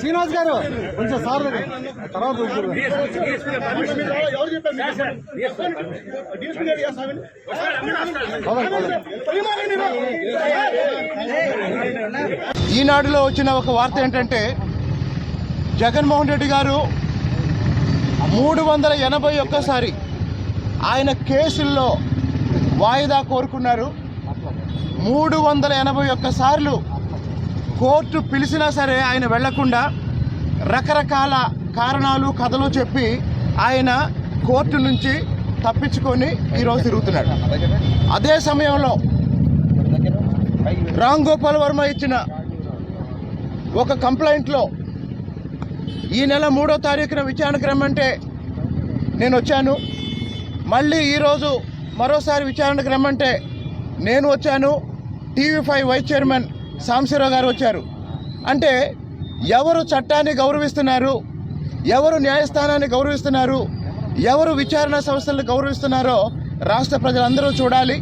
శ్రీనివాస్ గారు కొంచెం సార్ తర్వాత ఎవరు ఈనాడులో వచ్చిన ఒక వార్త ఏంటంటే జగన్మోహన్ రెడ్డి గారు మూడు వందల ఎనభై ఒక్కసారి ఆయన కేసుల్లో వాయిదా కోరుకున్నారు. మూడు వందల ఎనభై ఒక్కసార్లు కోర్టు పిలిచినా సరే ఆయన వెళ్ళకుండా రకరకాల కారణాలు కథలు చెప్పి ఆయన కోర్టు నుంచి తప్పించుకొని ఈరోజు తిరుగుతున్నాడు. అదే సమయంలో రామ్ గోపాల్ వర్మ ఇచ్చిన ఒక కంప్లైంట్లో ఈ నెల మూడో తారీఖున విచారణకు రమ్మంటే నేను వచ్చాను. మళ్ళీ ఈరోజు మరోసారి విచారణకు రమ్మంటే నేను వచ్చాను. TV five vice chairman Samshirao గారు వచ్చారు. అంటే ఎవరు చట్టాన్ని గౌరవిస్తున్నారు? ఎవరు న్యాయస్థానాన్ని గౌరవిస్తున్నారు? ఎవరు విచారణ సంస్థలను గౌరవిస్తున్నారో రాష్ట్ర ప్రజలందరూ చూడాలి.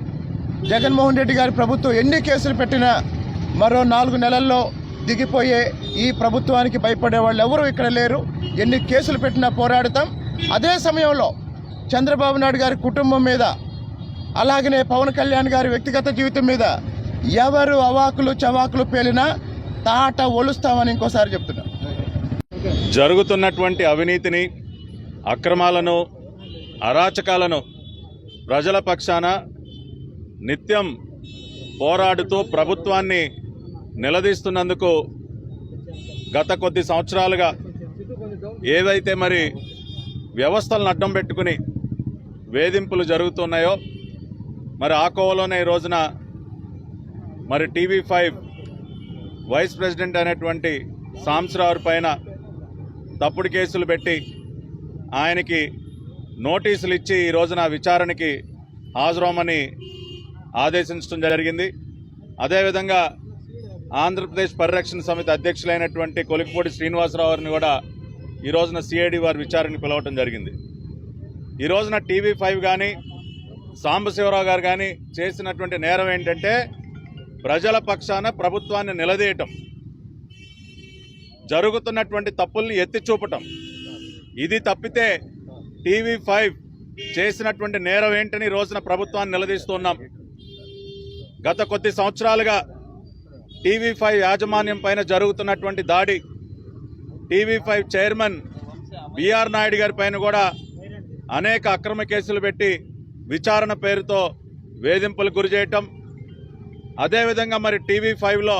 జగన్మోహన్ రెడ్డి గారి ప్రభుత్వం ఎన్ని కేసులు పెట్టినా మరో నాలుగు నెలల్లో దిగిపోయే ఈ ప్రభుత్వానికి భయపడే వాళ్ళు ఎవరు ఇక్కడ లేరు? ఎన్ని కేసులు పెట్టినా పోరాడతాం. అదే సమయంలో చంద్రబాబు నాయుడు గారి కుటుంబం మీద అలాగనే పవన్ కళ్యాణ్ గారి వ్యక్తిగత జీవితం మీద ఎవరు అవాకులు చవాకులు పేలినా తాట ఒలుస్తామని ఇంకోసారి చెప్తున్నా. జరుగుతున్నటువంటి అవినీతిని అక్రమాలను అరాచకాలను ప్రజల పక్షాన నిత్యం పోరాడుతూ ప్రభుత్వాన్ని నిలదీస్తున్నందుకు గత కొద్ది సంవత్సరాలుగా ఏదైతే మరి వ్యవస్థలను అడ్డం పెట్టుకుని వేధింపులు జరుగుతున్నాయో మరి ఆ కోవలోనే ఈ రోజున మరి టీవీ ఫైవ్ వైస్ ప్రెసిడెంట్ అయినటువంటి సాంసరావు పైన తప్పుడు కేసులు పెట్టి ఆయనకి నోటీసులు ఇచ్చి ఈ రోజున విచారణకి హాజరవమని ఆదేశించడం జరిగింది. అదేవిధంగా ఆంధ్రప్రదేశ్ పరిరక్షణ సమితి అధ్యక్షులైనటువంటి కొలికిపూడి శ్రీనివాసరావు గారిని కూడా ఈ రోజున సిఐడి వారి విచారణకు పిలవటం జరిగింది. ఈ రోజున టీవీ ఫైవ్ కానీ సాంబశివరావు గారు కానీ చేసినటువంటి నేరం ఏంటంటే ప్రజల పక్షాన ప్రభుత్వాన్ని నిలదీయటం జరుగుతున్నటువంటి తప్పుల్ని ఎత్తి చూపటం. ఇది తప్పితే టీవీ ఫైవ్ చేసినటువంటి నేరం ఏంటని రోజున ప్రభుత్వాన్ని నిలదీస్తున్నాం గత కొద్ది సంవత్సరాలుగా టీవీ ఫైవ్ యాజమాన్యం పైన జరుగుతున్నటువంటి దాడి TV five chairman BR Naidu గారి పైన కూడా అనేక అక్రమ కేసులు పెట్టి విచారణ పేరుతో వేధింపులు గురి చేయటం అదేవిధంగా మరి టీవీ ఫైవ్లో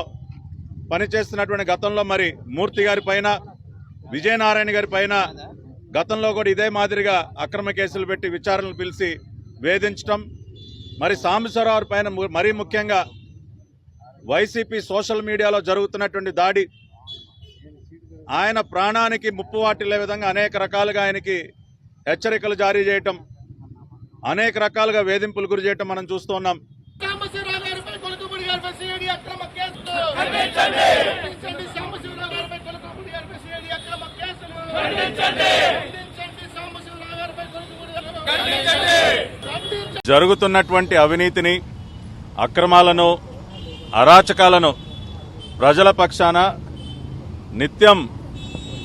పనిచేస్తున్నటువంటి గతంలో మరి మూర్తి గారి పైన విజయనారాయణ గారి పైన గతంలో కూడా ఇదే మాదిరిగా అక్రమ కేసులు పెట్టి విచారణలు పిలిచి వేధించటం మరి సాంబశ్వరరావు పైన ము- మరీ ముఖ్యంగా వైసీపీ సోషల్ మీడియాలో జరుగుతున్నటువంటి దాడి ఆయన ప్రాణానికి ముప్పు వాటిల్లే విధంగా అనేక రకాలుగా ఆయనకి హెచ్చరికలు జారీ చేయటం అనేక రకాలుగా వేధింపులు గురి చేయటం మనం చూస్తున్నాం సాంబశివరావు గారిపై కొలకపూడి గారిపై సిఐడి అక్రమ కేసులు ఖండించండి సాంబశివరావు గారిపై కొలకపూడి గారిపై సిఐడి అక్రమ కేసులు ఖండించండి సాంబశివరావు గారిపై కొలకపూడి గారిపై ఖండించండి. జరుగుతున్నటువంటి అవినీతిని అక్రమాలను అరాచకాలను ప్రజల పక్షాన నిత్యం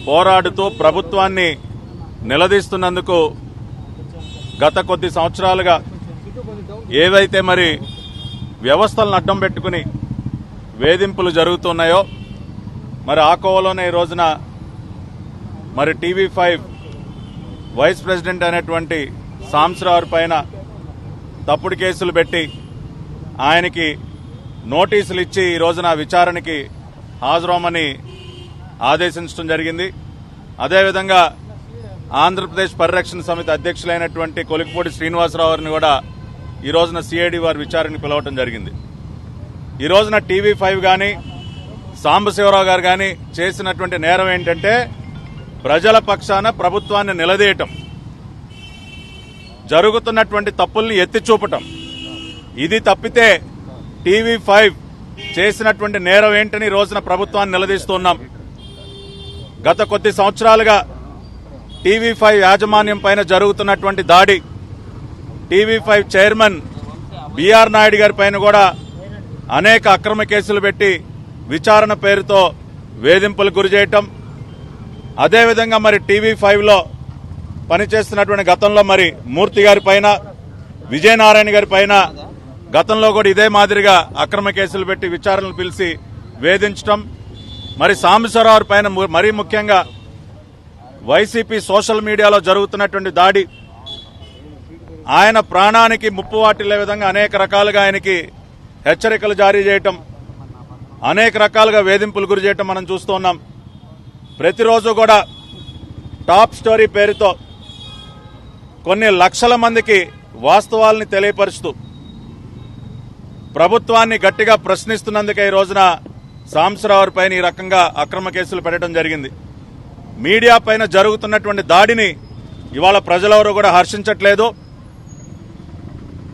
పోరాడుతూ ప్రభుత్వాన్ని నిలదీస్తున్నందుకు గత కొద్ది సంవత్సరాలుగా ఏవైతే మరి వ్యవస్థలను అడ్డం పెట్టుకుని వేధింపులు జరుగుతున్నాయో మరి ఆ కోవలోనే ఈ రోజున మరి టీవీ ఫైవ్ వైస్ ప్రెసిడెంట్ అయినటువంటి సాంసరావు పైన తప్పుడు కేసులు పెట్టి ఆయనకి నోటీసులు ఇచ్చి ఈ రోజున విచారణకి హాజరవమని ఆదేశించడం జరిగింది. అదేవిధంగా ఆంధ్రప్రదేశ్ పరిరక్షణ సమితి అధ్యక్షులైనటువంటి కొలికిపూడి శ్రీనివాసరావు గారిని కూడా ఈ రోజున సిఐడి వారి విచారణకు పిలవటం జరిగింది. ఈ రోజున టీవీ ఫైవ్ కానీ సాంబశివరావు గారు కానీ చేసినటువంటి నేరం ఏంటంటే ప్రజల పక్షాన ప్రభుత్వాన్ని నిలదీయటం. జరుగుతున్నటువంటి తప్పుల్ని ఎత్తి చూపటం. ఇది తప్పితే టీవీ ఫైవ్ చేసినటువంటి నేరం ఏంటని ఈ రోజున ప్రభుత్వాన్ని నిలదీస్తున్నాం గత కొద్ది సంవత్సరాలుగా టీవీ ఫైవ్ యాజమాన్యం పైన జరుగుతున్నటువంటి దాడి TV five chairman BR Naidu గారి పైన కూడా అనేక అక్రమ కేసులు పెట్టి విచారణ పేరుతో వేధింపులు గురి చేయటం అదేవిధంగా మరి టీవీ ఫైవ్లో పనిచేస్తున్నటువంటి గతంలో మరి మూర్తి గారి పైన విజయనారాయణ గారి పైన గతంలో కూడా ఇదే మాదిరిగా అక్రమ కేసులు పెట్టి విచారణలు పిలిచి వేధించటం మరి సాంబశ్వరరావు పైన మరీ ముఖ్యంగా వైసీపీ సోషల్ మీడియాలో జరుగుతున్నటువంటి దాడి ఆయన ప్రాణానికి ముప్పు వాటిల్లే విధంగా అనేక రకాలుగా ఆయనకి హెచ్చరికలు జారీ చేయటం అనేక రకాలుగా వేధింపులు గురి చేయటం మనం చూస్తూ ఉన్నాం. ప్రతిరోజు కూడా టాప్ స్టోరీ పేరుతో కొన్ని లక్షల మందికి వాస్తవాల్ని తెలియపరుస్తూ ప్రభుత్వాన్ని గట్టిగా ప్రశ్నిస్తున్నందుకే ఈ రోజున సాంసరావు పైన ఈ రకంగా అక్రమ కేసులు పెట్టడం జరిగింది. మీడియా పైన జరుగుతున్నటువంటి దాడిని ఇవాళ ప్రజలెవరూ కూడా హర్షించట్లేదు.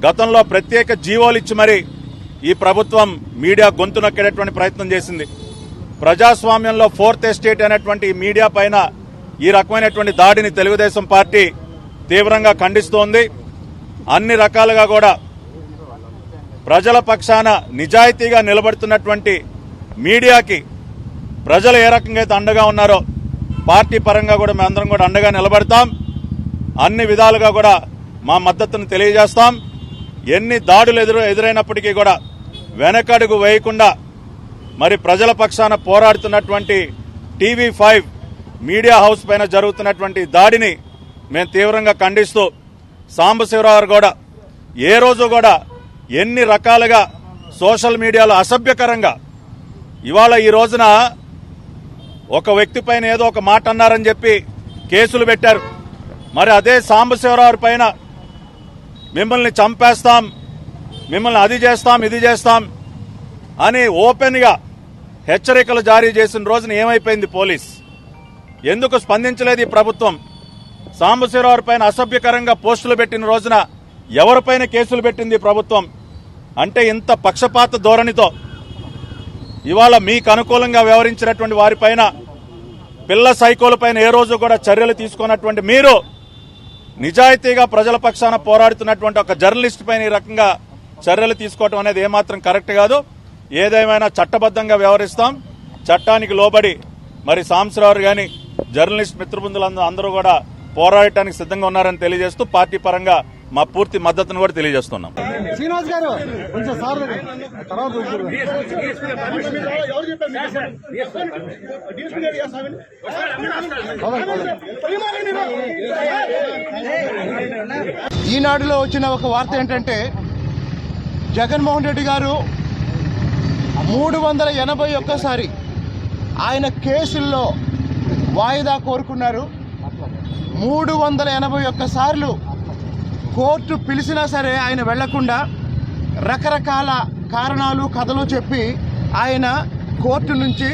గతంలో ప్రత్యేక జీవోలు ఇచ్చి మరి ఈ ప్రభుత్వం మీడియా గొంతు నొక్కేటటువంటి ప్రయత్నం చేసింది. ప్రజాస్వామ్యంలో ఫోర్త్ ఎస్టేట్ అనేటువంటి మీడియా పైన ఈ రకమైనటువంటి దాడిని తెలుగుదేశం పార్టీ తీవ్రంగా ఖండిస్తోంది. అన్ని రకాలుగా కూడా ప్రజల పక్షాన నిజాయితీగా నిలబడుతున్నటువంటి మీడియాకి ప్రజలు ఏ రకంగా అయితే అండగా ఉన్నారో పార్టీ పరంగా కూడా మేమందరం కూడా అండగా నిలబడతాం. అన్ని విధాలుగా కూడా మా మద్దతును తెలియజేస్తాం. ఎన్ని దాడులు ఎదురు ఎదురైనప్పటికీ కూడా వెనకడుగు వేయకుండా మరి ప్రజల పక్షాన పోరాడుతున్నటువంటి టీవీ ఫైవ్ మీడియా హౌస్ పైన జరుగుతున్నటువంటి దాడిని మేము తీవ్రంగా ఖండిస్తూ సాంబశివరావు కూడా ఏ రోజు కూడా ఎన్ని రకాలుగా సోషల్ మీడియాలో అసభ్యకరంగా ఇవాళ ఈ రోజున ఒక వ్యక్తి పైన ఏదో ఒక మాట అన్నారని చెప్పి కేసులు పెట్టారు. మరి అదే సాంబశివరావు పైన మిమ్మల్ని చంపేస్తాం మిమ్మల్ని అది చేస్తాం ఇది చేస్తాం అని ఓపెన్గా హెచ్చరికలు జారీ చేసిన రోజున ఏమైపోయింది పోలీస్? ఎందుకు స్పందించలేదు ఈ ప్రభుత్వం? సాంబశివరావు పైన అసభ్యకరంగా పోస్టులు పెట్టిన రోజున ఎవరిపైన కేసులు పెట్టింది ప్రభుత్వం? అంటే ఇంత పక్షపాత ధోరణితో ఇవాళ మీకు అనుకూలంగా వ్యవహరించినటువంటి వారిపైన పిల్ల సైకోల పైన ఏ రోజు కూడా చర్యలు తీసుకున్నటువంటి మీరు నిజాయితీగా ప్రజల పక్షాన పోరాడుతున్నటువంటి ఒక జర్నలిస్ట్ పైన ఈ రకంగా చర్యలు తీసుకోవటం అనేది ఏమాత్రం కరెక్ట్ కాదు. ఏదేమైనా చట్టబద్ధంగా వ్యవహరిస్తాం. చట్టానికి లోబడి మరి సాంసరావు గాని జర్నలిస్ట్ మిత్రబృందులందరూ అందరూ కూడా పోరాడటానికి సిద్ధంగా ఉన్నారని తెలియజేస్తూ పార్టీ పరంగా మా పూర్తి మద్దతును కూడా తెలియజేస్తున్నాం. శ్రీనివాస్ గారు కొంచెం సార్ తర్వాత. ఈనాడులో వచ్చిన ఒక వార్త ఏంటంటే జగన్మోహన్ రెడ్డి గారు మూడు వందల ఎనభై ఒక్కసారి ఆయన కేసుల్లో వాయిదా కోరుకున్నారు. మూడు వందల ఎనభై ఒక్కసార్లు కోర్టు పిలిచినా సరే ఆయన వెళ్ళకుండా రకరకాల కారణాలు కథలు చెప్పి ఆయన కోర్టు నుంచి